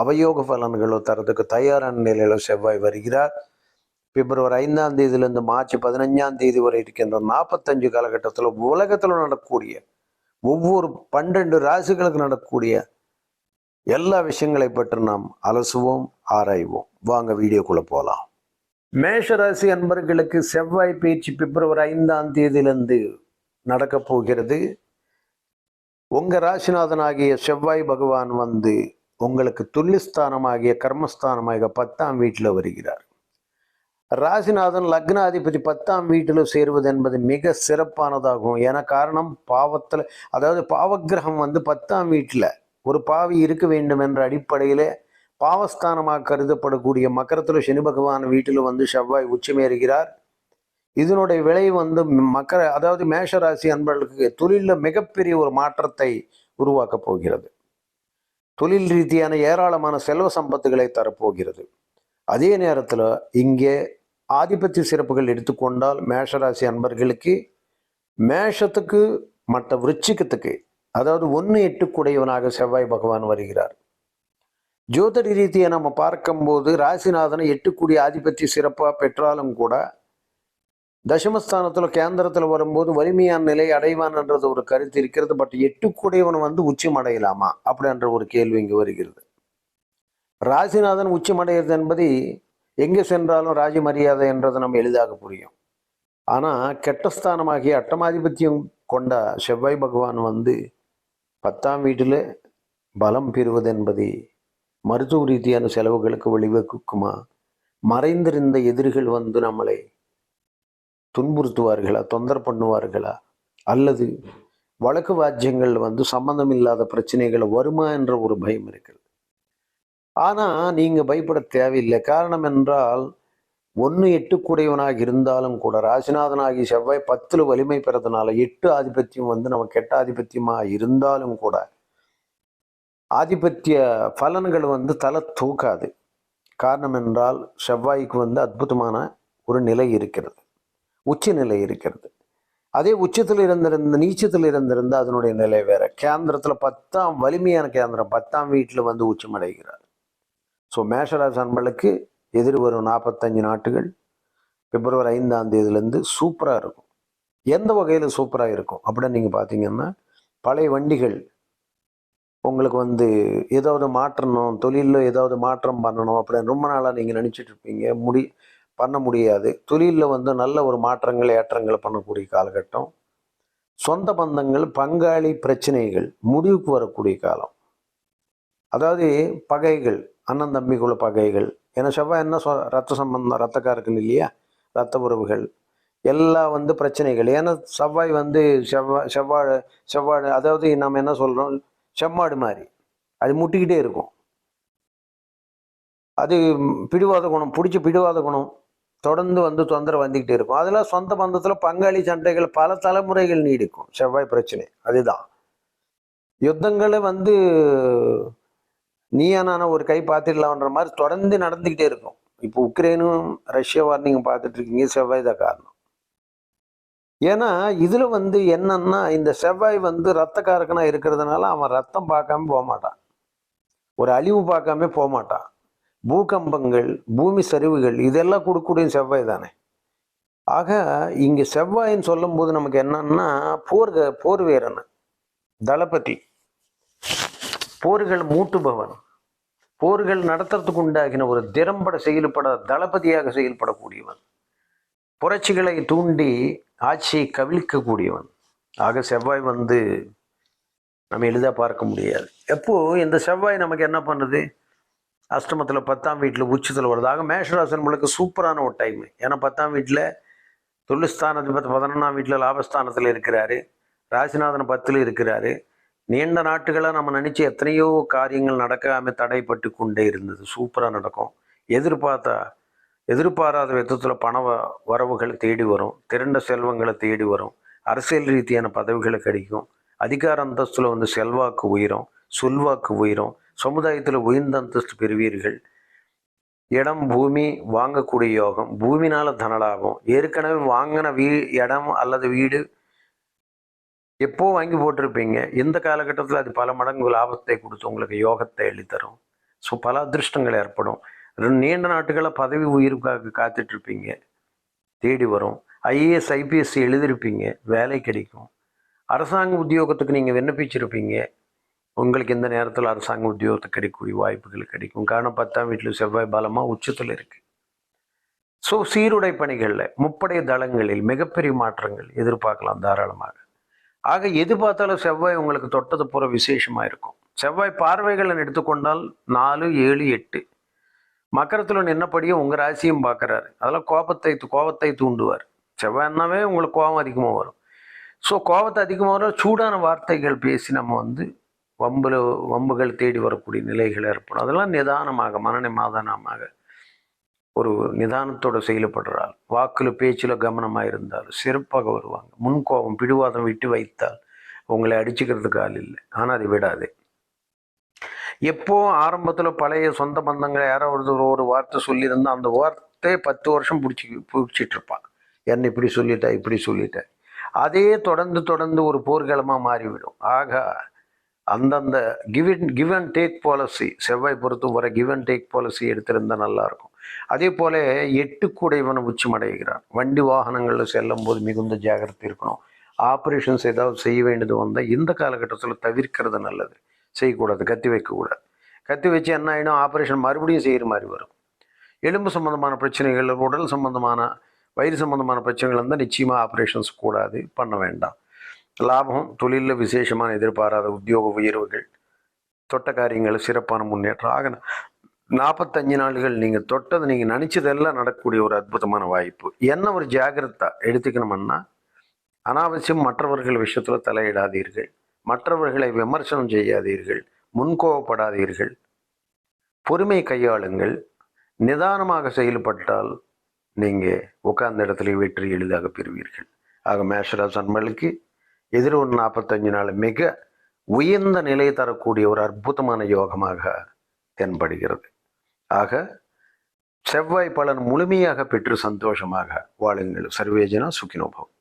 அவயோக பலன்களோ தரதுக்கு தயாரான நிலையில செவ்வாய் வருகிறார். பிப்ரவரி ஐந்தாம் தேதியிலிருந்து மார்ச் பதினஞ்சாம் தேதி வரை இருக்கின்ற நாற்பத்தஞ்சு காலகட்டத்தில் உலகத்தில் நடக்கக்கூடிய ஒவ்வொரு பன்னெண்டு ராசிகளுக்கு நடக்கக்கூடிய எல்லா விஷயங்களை பற்றி நாம் அலசுவோம் ஆராய்வோம். வாங்க வீடியோக்குள்ளே போகலாம் மேஷராசி அன்பர்களுக்கு செவ்வாய் பேச்சு பிப்ரவரி ஐந்தாம் தேதியிலிருந்து நடக்க போகிறது. உங்க ராசிநாதனாகிய செவ்வாய் பகவான் வந்து உங்களுக்கு துல்லிஸ்தானமாகிய கர்மஸ்தானமாகிய பத்தாம் வீட்டில் வருகிறார். ராசிநாதன் லக்னாதிபதி பத்தாம் வீட்டில் சேருவது என்பது மிக சிறப்பானதாகும். ஏன்னா காரணம் பாவத்தில் அதாவது பாவக்கிரகம் வந்து பத்தாம் வீட்டில் ஒரு பாவி இருக்க வேண்டும் என்ற அடிப்படையில் பாவஸ்தானமாக கருதப்படக்கூடிய மக்கரத்தில் சனி பகவான் வீட்டில் வந்து செவ்வாய் உச்சமேறுகிறார். இதனுடைய விலை வந்து மக்கர அதாவது மேஷராசி அன்பர்களுக்கு தொழிலில் மிகப்பெரிய ஒரு மாற்றத்தை உருவாக்கப் போகிறது. தொழில் ரீதியான ஏராளமான செல்வ சம்பத்துகளை தரப்போகிறது. அதே நேரத்தில் இங்கே ஆதிபத்திய சிறப்புகள் எடுத்துக்கொண்டால் மேஷராசி அன்பர்களுக்கு மேஷத்துக்கு மற்ற விருச்சிக்கத்துக்கு அதாவது ஒன்று எட்டுக்குடையவனாக செவ்வாய் பகவான் வருகிறார். ஜோதிட ரீதியை நம்ம பார்க்கும்போது ராசிநாதனை எட்டுக்குடி ஆதிபத்திய சிறப்பாக பெற்றாலும் கூட தசமஸ்தானத்தில் கேந்திரத்தில் வரும்போது வலிமையான நிலை அடைவான்ன்றது ஒரு கருத்து இருக்கிறது. பட் எட்டுக்குடையவன் வந்து உச்சம் அடையலாமா? அப்படின்ற ஒரு கேள்வி இங்கு வருகிறது. ராசிநாதன் உச்சமடைகிறது என்பது எங்கே சென்றாலும் ராஜ மரியாதை என்றது நம்ம எளிதாக புரியும். ஆனால் கெட்டஸ்தானமாகிய அட்டமாதிபத்தியம் கொண்ட செவ்வாய் பகவான் வந்து பத்தாம் வீட்டில் பலம் பெறுவது என்பது மருத்துவ ரீதியான செலவுகளுக்கு வழிவகுக்குமா? மறைந்திருந்த எதிரிகள் வந்து நம்மளை துன்புறுத்துவார்களா? தொந்தர பண்ணுவார்களா? அல்லது வழக்கு வாத்தியங்கள் வந்து சம்பந்தம் இல்லாத பிரச்சனைகள் வருமா என்ற ஒரு பயம் இருக்கிறது. ஆனா நீங்க பயப்பட தேவையில்லை. காரணம் என்றால் ஒன்று எட்டு கூடையவனாக இருந்தாலும் கூட ராசிநாதனாகி செவ்வாய் பத்தில் வலிமை பெறதுனால எட்டு ஆதிபத்தியம் வந்து நம்ம கெட்ட ஆதிபத்தியமாக இருந்தாலும் கூட ஆதிபத்திய பலன்கள் வந்து தலை தூக்காது. காரணம் என்றால் செவ்வாய்க்கு வந்து அற்புதமான ஒரு நிலை இருக்கிறது. உச்ச நிலை இருக்கிறது. அதே உச்சத்தில் இருந்திருந்த நீச்சத்தில் இருந்திருந்த அதனுடைய நிலை வேற. கேந்திரத்தில் பத்தாம் வலிமையான கேந்திரம் பத்தாம் வீட்டில் வந்து உச்சமடைகிறார். ஸோ மேஷராசி அன்பளுக்கு எதிர் வரும் நாற்பத்தஞ்சு நாட்டுகள் பிப்ரவரி ஐந்தாம் தேதியிலேருந்து சூப்பராக இருக்கும். எந்த வகையில் சூப்பராக இருக்கும்? அப்படின்னு நீங்கள் பார்த்தீங்கன்னா பழைய வண்டிகள் உங்களுக்கு வந்து ஏதாவது மாற்றணும் தொழிலில் ஏதாவது மாற்றம் பண்ணணும் அப்படின்னு ரொம்ப நாளாக நீங்கள் நினச்சிட்டு இருப்பீங்க. முடி பண்ண முடியாது. தொழிலில் வந்து நல்ல ஒரு மாற்றங்கள் ஏற்றங்கள் பண்ணக்கூடிய காலகட்டம். சொந்த பந்தங்கள் பங்காளி பிரச்சனைகள் முடிவுக்கு வரக்கூடிய காலம். அதாவது பகைகள் அண்ணன் தம்பிக்குள்ள பகைகள். ஏன்னா செவ்வாய் என்ன சொ ரத்த சம்பந்தம் ரத்தக்காரர்கள் இல்லையா? ரத்த உறவுகள். எல்லாம் வந்து பிரச்சனைகள். ஏன்னா செவ்வாய் வந்து செவ்வாய் செவ்வாழை செவ்வாழை அதாவது நம்ம என்ன சொல்கிறோம் செம்மாடு மாதிரி. அது முட்டிக்கிட்டே இருக்கும். அது பிடிவாத குணம் பிடிச்ச பிடிவாத குணம். தொடர்ந்து வந்து தொந்தரவு வந்துக்கிட்டே இருக்கும். அதெல்லாம் சொந்த பந்தத்தில் பங்காளி சண்டைகள் பல தலைமுறைகள் நீடிக்கும். செவ்வாய் பிரச்சனை அதுதான். யுத்தங்களை வந்து நீயானான ஒரு கை பார்த்துடலாம்ன்ற மாதிரி தொடர்ந்து நடந்துக்கிட்டே இருக்கும். இப்போ உக்ரைனும் ரஷ்யா நீங்கள் பார்த்துட்டு இருக்கீங்க. செவ்வாய் தான் காரணம். ஏன்னா இதில் வந்து என்னன்னா இந்த செவ்வாய் வந்து ரத்தக்காரக்கனாக இருக்கிறதுனால அவன் ரத்தம் பார்க்காம போக மாட்டான். ஒரு அழிவு பார்க்காம போக மாட்டான். பூகம்பங்கள் பூமி சரிவுகள் இதெல்லாம் கொடுக்கக்கூடிய செவ்வாய் தானே. ஆக இங்கே செவ்வாயின்னு சொல்லும்போது நமக்கு என்னன்னா போர் போர் வீரன் தளபதி. போர்கள் மூட்டுபவன். போர்கள் நடத்துறதுக்கு உண்டாகின ஒரு திறம்பட செயல்பட தளபதியாக செயல்படக்கூடியவன். புரட்சிகளை தூண்டி ஆட்சியை கவிழ்க்கக்கூடியவன். ஆக செவ்வாய் வந்து நம்ம எளிதாக பார்க்க முடியாது. எப்போ இந்த செவ்வாய் நமக்கு என்ன பண்ணுது? அஷ்டமத்தில் பத்தாம் வீட்டில் உச்சத்தில் வருதாக ஆக மேஷராசன் நம்மளுக்கு சூப்பரான ஒரு டைம் ஏன்னா பத்தாம் வீட்டில் தொழில்ஸ்தானத்து பத்து பதினொன்றாம் வீட்டில் லாபஸ்தானத்தில் இருக்கிறாரு. ராசிநாதன் பத்தில் இருக்கிறாரு. நீண்ட நாட்டுகளாக நம்ம நினச்சி எத்தனையோ காரியங்கள் நடக்காமல் தடைப்பட்டு கொண்டே இருந்தது. சூப்பராக நடக்கும். எதிர்பார்த்தா எதிர்பாராத விதத்தில் பண வ- வரவுகள் தேடி வரும். திரண்ட செல்வங்களை தேடி வரும். அரசியல் ரீதியான பதவிகளை கிடைக்கும். அதிகார அந்தஸ்தில் வந்து செல்வாக்கு உயிரும். சொல்வாக்கு உயிரும். சமுதாயத்தில் உயர்ந்த அந்தஸ்து பெறுவீர்கள். இடம் பூமி வாங்கக்கூடிய யோகம். பூமினால தனலாபம். ஏற்கனவே வாங்கின வீ இடம் அல்லது வீடு எப்போ வாங்கி போட்டிருப்பீங்க? இந்த காலகட்டத்தில் அது பல மடங்கு லாபத்தை கொடுத்து உங்களுக்கு யோகத்தை எழுதித்தரும் ஸோ பல அதிர்ஷ்டங்கள் ஏற்படும். ரெண்டு நீண்ட நாட்டுகளை பதவி உயிருக்காக காத்துட்டு இருப்பீங்க தேடி வரும். ஐஏஎஸ் ஐபிஎஸ்சி எழுதியிருப்பீங்க வேலை கிடைக்கும். அரசாங்க உத்தியோகத்துக்கு நீங்கள் விண்ணப்பிச்சிருப்பீங்க. உங்களுக்கு இந்த நேரத்தில் அரசாங்க உத்தியோகத்தை கிடைக்கக்கூடிய வாய்ப்புகள் கிடைக்கும். காரணம் பத்தாம் வீட்டில் செவ்வாய் பலமாக உச்சத்தில் இருக்குது ஸோ சீருடை பணிகளில் முப்படை தளங்களில் மிகப்பெரிய மாற்றங்கள் எதிர்பார்க்கலாம் தாராளமாக. ஆக எது பார்த்தாலும் செவ்வாய் உங்களுக்கு தொட்டது பூரா விசேஷமாக இருக்கும். செவ்வாய் பார்வைகளை எடுத்துக்கொண்டால் நாலு ஏழு எட்டு. மக்கரத்தில் என்னப்படியோ உங்கள் ராசியும் பார்க்குறாரு. அதெல்லாம் கோபத்தை கோபத்தை தூண்டுவார். செவ்வாய்னாவே உங்களுக்கு கோபம் அதிகமாக வரும். ஸோ கோபத்தை அதிகமாக வரும். சூடான வார்த்தைகள் பேசி நம்ம வந்து வம்புல வம்புகள் தேடி வரக்கூடிய நிலைகள் ஏற்படும். அதெல்லாம் நிதானமாக மனநிமாதானமாக ஒரு நிதானத்தோட செயல்படுறாள். வாக்கில் பேச்சில் கவனமாக இருந்தால் சிறப்பாக வருவாங்க. முன்கோபம் பிடிவாதம் விட்டு வைத்தால் உங்களை அடிச்சுக்கிறதுக்கு ஆள் இல்லை. ஆனால் அதை விடாதே. எப்போ ஆரம்பத்தில் பழைய சொந்த பந்தங்கள் யாரோ ஒரு ஒரு வார்த்தை சொல்லியிருந்தால் அந்த வார்த்தையை பத்து வருஷம் பிடிச்சி பிடிச்சிட்டு இருப்பான் என்ன இப்படி சொல்லிட்டா இப்படி சொல்லிட்டேன் அதே தொடர்ந்து தொடர்ந்து ஒரு போர்க்களமாக மாறிவிடும். ஆக அந்தந்த giving give and take policy செவ்வாய் பொறுத்தும் வர கிவ் அண்ட் டேக் பாலிசி எடுத்திருந்தால் நல்லாயிருக்கும் அதே போல எட்டு கூடைவன உச்சமடைகிறான் வண்டி வாகனங்களில் செல்லும் போது மிகுந்த ஜாகிரதை இருக்கணும். ஆப்ரேஷன்ஸ் ஏதாவது செய்ய வேண்டியது வந்தால் இந்த காலகட்டத்தில் தவிர்க்கிறது நல்லது. செய்யக்கூடாது கத்தி வைக்கக்கூடாது. கத்தி வச்சு என்ன ஆகிடும் ஆப்ரேஷன் மறுபடியும் செய்கிற மாதிரி வரும். எலும்பு சம்மந்தமான பிரச்சனைகள் உடல் சம்மந்தமான வயிறு சம்மந்தமான பிரச்சனைகள் இருந்தால் நிச்சயமாக ஆப்ரேஷன்ஸ் கூடாது பண்ண வேண்டாம். லாபம் தொழிலில் விசேஷமான எதிர்பாராத உத்தியோக உயர்வுகள் தொட்ட காரியங்கள் சிறப்பான முன்னேற்றம். ஆக நாற்பத்தஞ்சு நாள்கள் நீங்கள் தொட்டது நீங்கள் நினச்சதெல்லாம் நடக்கக்கூடிய ஒரு அற்புதமான வாய்ப்பு. என்ன ஒரு ஜாகிரதா எடுத்துக்கணும்னா அனாவசியம் மற்றவர்கள் விஷயத்தில் தலையிடாதீர்கள். மற்றவர்களை விமர்சனம் செய்யாதீர்கள். முன்கோவப்படாதீர்கள் பொறுமை கையாளுங்கள். நிதானமாக செயல்பட்டால் நீங்கள் உட்கார்ந்த இடத்துல வெற்றி எளிதாக பெறுவீர்கள். ஆக மேஷராஜ் எதிர் ஒரு நாற்பத்தஞ்சு நாள் மிக உயர்ந்த நிலை தரக்கூடிய ஒரு அற்புதமான யோகமாக தென்படுகிறது. ஆக செவ்வாய் பலன் முழுமையாக பெற்று சந்தோஷமாக வாழுங்கள். சர்வேஜனா சுக்கினோபவம்